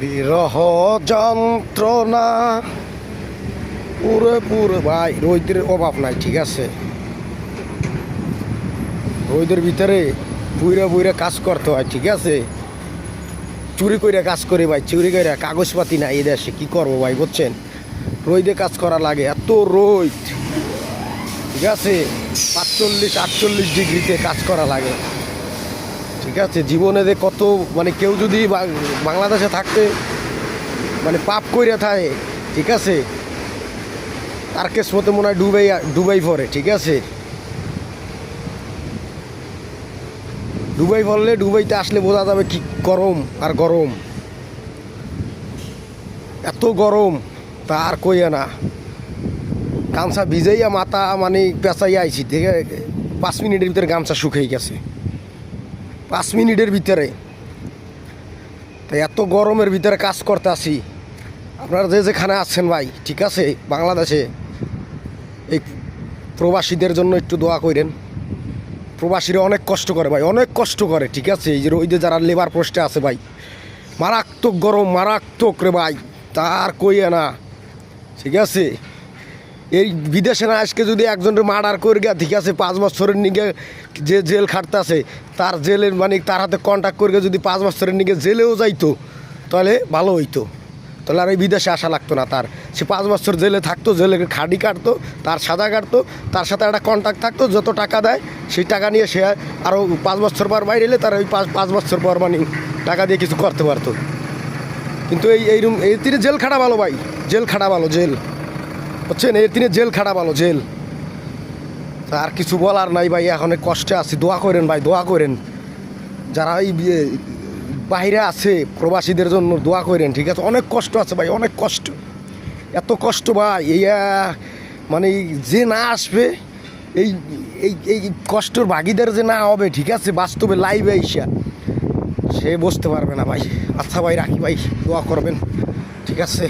বিরহ যন্ত্রণা। পুরো পুরো ভাই, রোদের অভাব নাই, ঠিক আছে? রোদের ভিতরে বুইরা বুইরা কাজ করতে হয়, ঠিক আছে? চুরি করে কাজ করে, ভাই, চুরি করে কাগজপাতি নাই এই দেশে, কী করব, ভাই, বুঝছেন? রোদে কাজ করা লাগে, এত রোদ, ঠিক আছে? পাঁচচল্লিশ, আটচল্লিশ ডিগ্রিতে কাজ করা লাগে। ঠিক আছে, জীবনে যে কত মানে কেউ যদি বাংলাদেশে থাকতে মানে পাপ কইরা থাকে, ঠিক আছে, তার কেস মতো মনে হয় ডুবাই ডুবাই পড়ে, ঠিক আছে। ডুবাই পড়লে ডুবাইতে আসলে বোঝা যাবে কি গরম আর গরম। এত গরম, তা আর কইয়া না। গামছা ভিজাইয়া মাথা মানে পেঁচাইয়া আইছি, ঠিক আছে, পাঁচ মিনিটের ভিতরে গামছা শুকিয়ে গেছে। পাঁচ মিনিটের ভিতরে। তো এত গরমের ভিতরে কাজ করতে আসি। আপনারা যে যেখানে আছেন ভাই, ঠিক আছে? বাংলাদেশে। এই প্রবাসীদের জন্য একটু দোয়া করেন। প্রবাসীরা অনেক কষ্ট করে ভাই, অনেক কষ্ট করে, ঠিক আছে? এই যে ওই যে যারা লেবার পোস্টে আছে ভাই, মারাত্মক গরম, মারাত্মক রে ভাই তার কইয়া না, ঠিক আছে? এই বিদেশে না আজকে যদি একজনের মার্ডার করে গিয়া ঠিক আছে, পাঁচ বছরের নিগে যে জেল খাটতেছে, তার জেলের মানে তার হাতে কন্ট্যাক্ট করে যদি পাঁচ বছরের নিগে জেলেও যাইতো, তাহলে ভালো হইতো। তাহলে আর এই বিদেশে আসা লাগতো না তার। সে পাঁচ বছর জেলে থাকতো, জেলে খাডি কাটতো, তার সাদা কাটতো, তার সাথে একটা কন্ট্যাক্ট থাকতো, যত টাকা দেয়, সেই টাকা নিয়ে সে আরও পাঁচ বছর পর বাইরে এলে তার ওই পাঁচ পাঁচ বছর পর মানে টাকা দিয়ে কিছু করতে পারতো। কিন্তু এই এইরকম এই তিনি জেল খাটা ভালো ভাই, জেল খাটা ভালো, জেল। বুঝছেন? এর তিনি জেল খাটা ভালো জেল। আর কিছু বলার নাই ভাই, এখন কষ্টে আছি। দোয়া করেন ভাই, দোয়া করেন। যারা এই বাইরে আছে প্রবাসীদের জন্য দোয়া করেন, ঠিক আছে? অনেক কষ্ট আছে ভাই, অনেক কষ্ট। এত কষ্ট ভাই, এই মানে যে না আসবে, এই এই এই কষ্টর ভাগিদার যে না হবে, ঠিক আছে? বাস্তবে লাইভে আইসা, সে বসতে পারবে না ভাই। আচ্ছা ভাই, রাখি ভাই, দোয়া করবেন, ঠিক আছে?